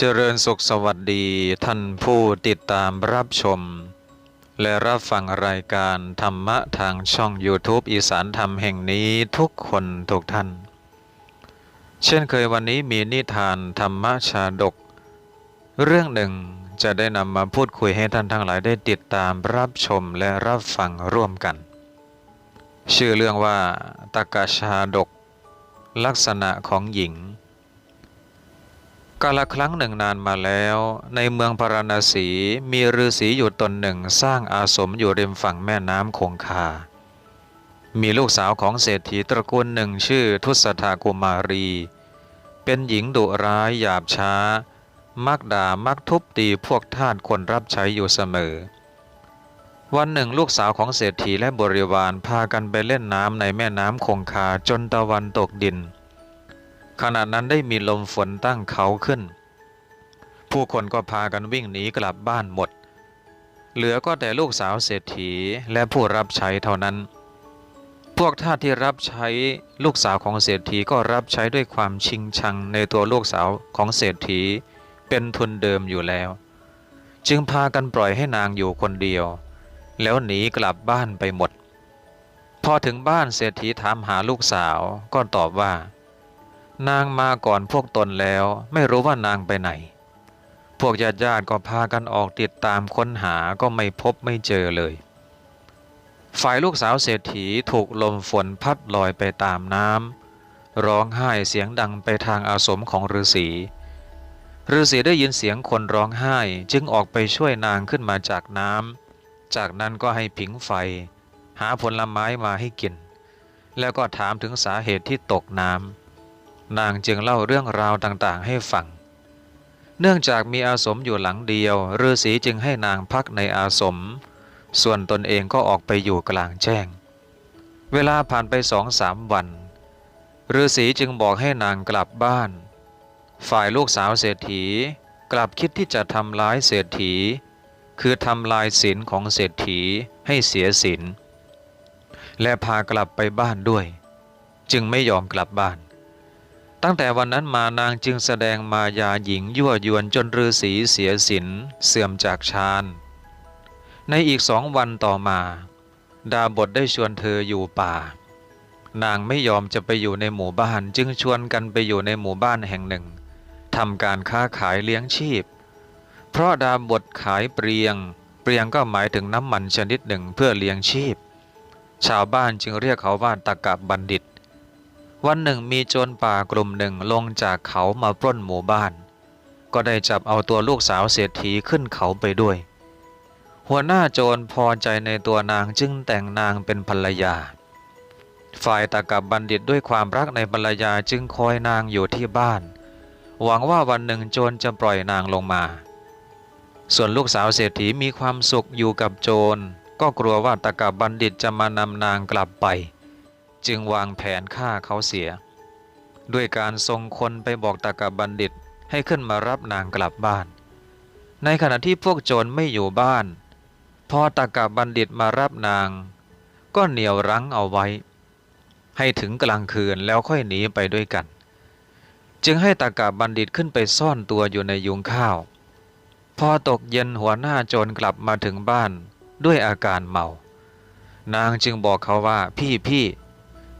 เจริญสุขสวัสดีท่านผู้ติดตามรับชม และรับฟังรายการธรรมะทางช่อง YouTube อีสานธรรมแห่งนี้ทุกคนทุกท่าน เช่นเคยวันนี้มีนิทานธรรมชาดก เรื่องหนึ่งจะได้นำมาพูดคุยให้ท่านทั้งหลายได้ติดตามรับชมและรับฟังร่วมกัน ชื่อเรื่องว่าตากชาดก ลักษณะของหญิง กาลครั้งหนึ่งนานมาแล้ว ในเมืองพาราณสี มีฤาษีอยู่ตนหนึ่งสร้างอาสมอยู่ริมฝั่งแม่น้ำคงคา มีลูกสาวของเศรษฐีตระกูลหนึ่งชื่อทุสธากุมารี เป็นหญิงดุร้ายหยาบช้า มักด่ามักทุบตีพวกทาสคนรับใช้อยู่เสมอ วันหนึ่งลูกสาวของเศรษฐีและบริวารพากันไปเล่นน้ำในแม่น้ำคงคาจนตะวันตกดิน ขณะนั้นได้มีลมฝนตั้งเขาขึ้น ผู้คนก็พากันวิ่งหนีกลับบ้านหมด เหลือก็แต่ลูกสาวเศรษฐีและผู้รับใช้เท่านั้น พวกทาสที่รับใช้ลูกสาวของเศรษฐีก็รับใช้ด้วยความชิงชังในตัวลูกสาวของเศรษฐีเป็นทุนเดิมอยู่แล้ว จึงพากันปล่อยให้นางอยู่คนเดียว แล้วหนีกลับบ้านไปหมด พอถึงบ้านเศรษฐีถามหาลูกสาวก็ตอบว่า นางมาก่อนพวกตนแล้วไม่รู้ว่านางไปไหน พวกญาติญาติก็พากันออกติดตามค้นหาก็ไม่พบไม่เจอเลย ฝ่ายลูกสาวเศรษฐีถูกลมฝนพัดลอยไปตามน้ำร้องไห้เสียงดังไปทางอาสมของฤาษีฤาษีได้ยินเสียงคนร้องไห้จึงออกไปช่วยนางขึ้นมาจากน้ำจากนั้นก็ให้ผิงไฟ หาผลไม้มาให้กิน แล้วก็ถามถึงสาเหตุที่ตกน้ำ นางจึงเล่าเรื่องราวต่างๆ ให้ฟัง เนื่องจากมีอาสมอยู่หลังเดียวฤาษีจึงให้นางพักในอาสม ส่วนตนเองก็ออกไปอยู่กลางแจ้ง เวลาผ่านไปสองสามวันฤาษีจึงบอกให้นางกลับบ้าน ฝ่ายลูกสาวเศรษฐีกลับคิดที่จะทำร้ายเศรษฐี คือทำลายศีลของเศรษฐีให้เสียศีลและพากลับไปบ้านด้วย จึงไม่ยอมกลับบ้าน ตั้งแต่วันนั้นมานางจึงแสดงมายาหญิงยั่วยวนจนฤาษีเสียสินเสื่อมจากฌาน ในอีกสองวันต่อมา ดาบทได้ชวนเธออยู่ป่า นางไม่ยอมจะไปอยู่ในหมู่บ้านจึงชวนกันไปอยู่ในหมู่บ้านแห่งหนึ่งทำการค้าขายเลี้ยงชีพ เพราะดาบทขายเปรียง เปรียงก็หมายถึงน้ำมันชนิดหนึ่งเพื่อเลี้ยงชีพ ชาวบ้านจึงเรียกเขาว่าตะกะบัณฑิต วันหนึ่งมีโจรป่ากลุ่มหนึ่งลงจากเขามาปล้นหมู่บ้าน ก็ได้จับเอาตัวลูกสาวเศรษฐีขึ้นเขาไปด้วย หัวหน้าโจรพอใจในตัวนางจึงแต่งนางเป็นภรรยา ฝ่ายตะกับบัณฑิตด้วยความรักในภรรยาจึงคอยนางอยู่ที่บ้าน หวังว่าวันหนึ่งโจรจะปล่อยนางลงมา ส่วนลูกสาวเศรษฐีมีความสุขอยู่กับโจร ก็กลัวว่าตะกับบัณฑิตจะมานำนางกลับไป จึงวางแผนฆ่าเขาเสีย ด้วยการส่งคนไปบอกตะกับบัณฑิตให้ขึ้นมารับนางกลับบ้าน ในขณะที่พวกโจรไม่อยู่บ้าน พอตะกับบัณฑิตมารับนาง ก็เหนี่ยวรั้งเอาไว้ ให้ถึงกลางคืนแล้วค่อยหนีไปด้วยกัน จึงให้ตะกับบัณฑิตขึ้นไปซ่อนตัวอยู่ในยุงข้าว พอตกเย็นหัวหน้าโจรกลับมาถึงบ้านด้วยอาการเมา นางจึงบอกเขาว่าพี่พี่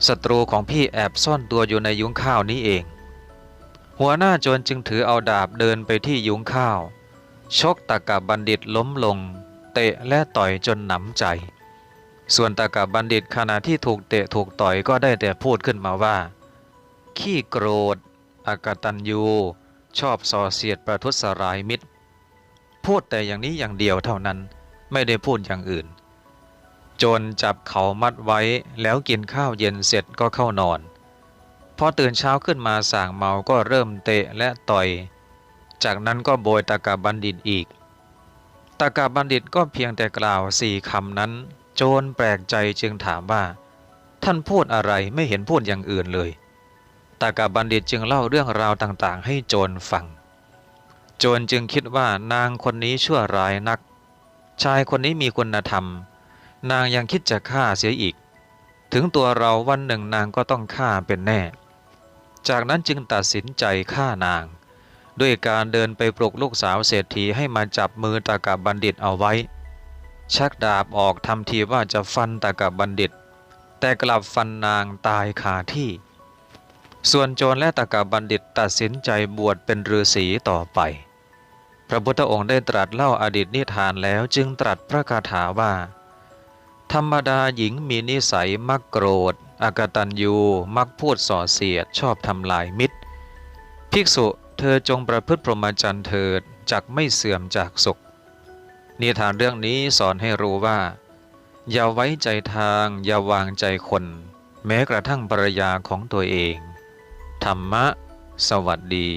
ศัตรูของพี่แอบซ่อนตัวอยู่ในยุ้งข้าวนี้เอง หัวหน้าโจรจึงถือเอาดาบเดินไปที่ยุ้งข้าว ชกตะกับบัณฑิตล้มลง เตะและต่อยจนหนำใจ ส่วนตะกับบัณฑิตขณะที่ถูกเตะถูกต่อยก็ได้แต่พูดขึ้นมาว่า ขี้โกรธ อากตันยูชอบส่อเสียดประทุษร้ายมิตร พูดแต่อย่างนี้อย่างเดียวเท่านั้น ไม่ได้พูดอย่างอื่น จรจับเขามัดไว้แล้วกินข้าวเย็นเสร็จก็เข้านอน พอตื่นเช้าขึ้นมาส่างเมาก็เริ่มเตะและต่อย จากนั้นก็โบยตะกาบัณฑิตอีกตะกาบัณฑิตก็เพียงแต่กล่าวสี่คำนั้น โจรแปลกใจจึงถามว่า ท่านพูดอะไรไม่เห็นพูดอย่างอื่นเลยตากาบัณฑิตจึงเล่าเรื่องราวต่างๆ ให้โจรฟัง โจรจึงคิดว่านางคนนี้ชั่วร้ายนัก ชายคนนี้มีคุณธรรม นางยังคิดจะฆ่าเสียอีก ถึงตัวเราวันหนึ่งนางก็ต้องฆ่าเป็นแน่ จากนั้นจึงตัดสินใจฆ่านาง ด้วยการเดินไปปลุกลูกสาวเศรษฐีให้มาจับมือตากาบบัณฑิตเอาไว้ ชักดาบออกทำทีว่าจะฟันตากาบบัณฑิต แต่กลับฟันนางตายคาที่ ส่วนโจรและตากาบบัณฑิตตัดสินใจบวชเป็นฤาษีต่อไปพระพุทธองค์ได้ตรัสเล่าอดีตนิทานแล้วจึงตรัสพระคาถาว่า ธรรมดาหญิงมีนิสัยมักโกรธ อากตันยูมักพูดส่อเสียดชอบทำลายมิตร ภิกษุเธอจงประพฤติพรหมจรรย์เถิดจักไม่เสื่อมจากสุข นิทานเรื่องนี้สอนให้รู้ว่า อย่าไว้ใจทางอย่าวางใจคน แม้กระทั่งภรรยาของตัวเอง ธรรมะ สวัสดี